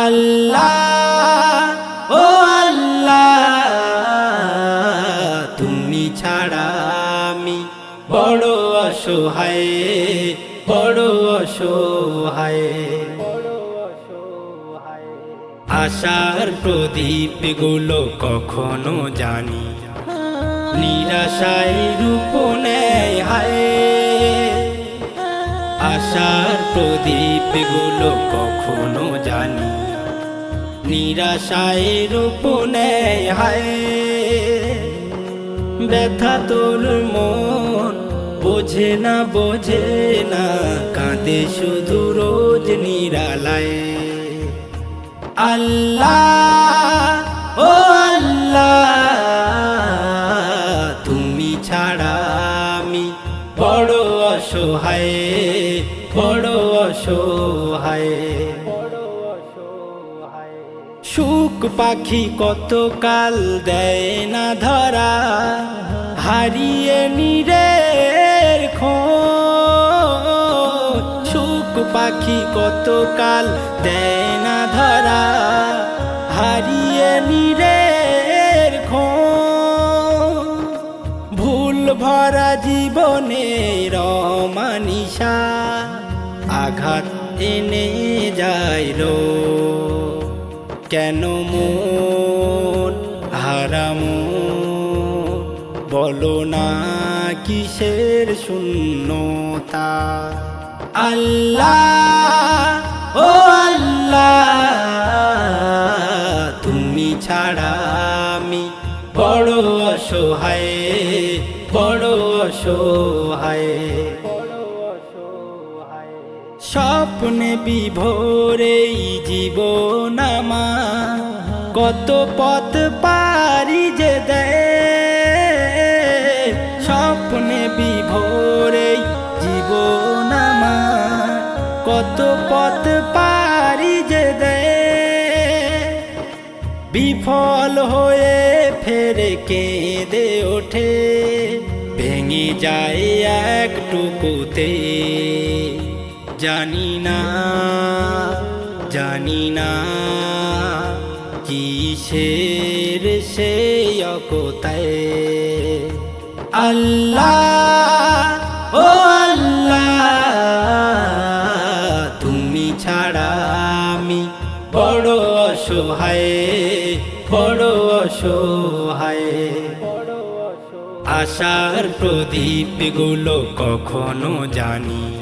আল্লাহ, ও আল্লাহ, তুমি ছাড়া আমি বড় অসহায় বড় অসহায়। আশার প্রদীপগুলো কখনো জানি, নিরাশায় রূপ আশার প্রদীপগুলো কখনো জানি। নিরাশায় রূপ নেয় হায়। ব্যথা তোর মন, বোঝে না বোঝে না, কাঁদে শুধু রোজ নিরালায়। আল্লাহ, ও আল্লাহ, তুমি ছাড়া আমি বড় অসহায়। বড় অসহায়। সুখ পাখি কত কাল দেয় না ধরা। হারিয়ে নিরের সুখ পাখি কত কাল দেয় না ধরা। হারিয়ে নিরের ভুল ভরা জীবনে রমানিসা আঘাত এনে রো কেন মন হারাম? বলো না কিসের শূন্যতা? আল্লাহ, ও আল্লাহ, তুমি ছাড়া আমি বড় অসহায় বড় অসহায়। স্বপ্নে বিভোরে জীবন আমা কত পথ পারি যে দেয়, স্বপ্নে বিভোরে জীবন আমা কত পথ পারি যে দেয়, বিফল হয়ে ফেরে কেঁদে ওঠে, ভেঙে যায় একটুকুতে জানি না জানি না কিসের সে অকতায়। আল্লাহ, ও আল্লাহ, তুমি ছাড়া আমি বড় অসহায় বড় অসহায়। আশার প্রদীপগুলো কখনো জানি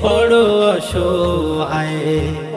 বড় অসহায়